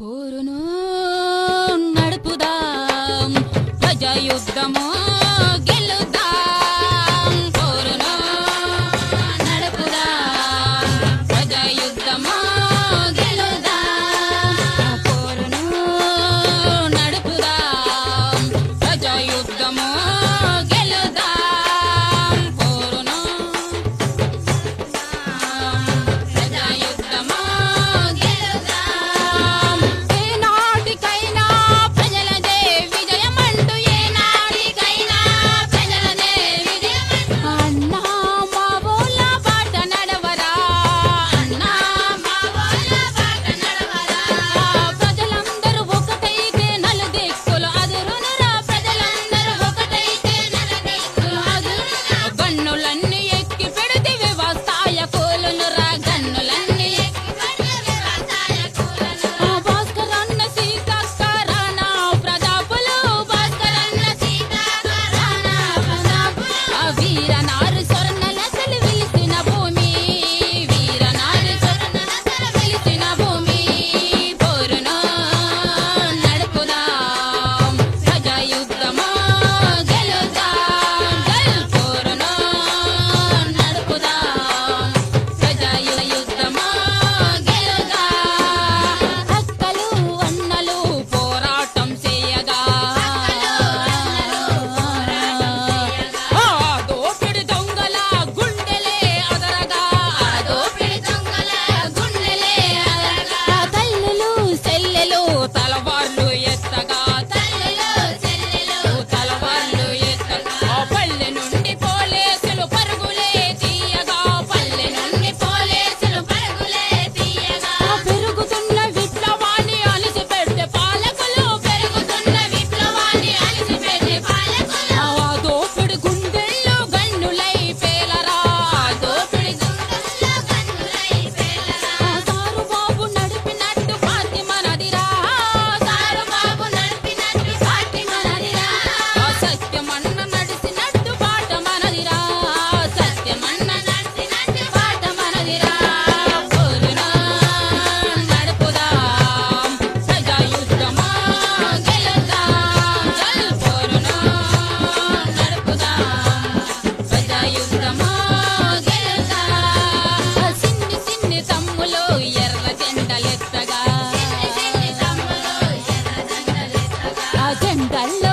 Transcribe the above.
పోరును నడుపుదాం ప్రజాయుద్ధము. cantar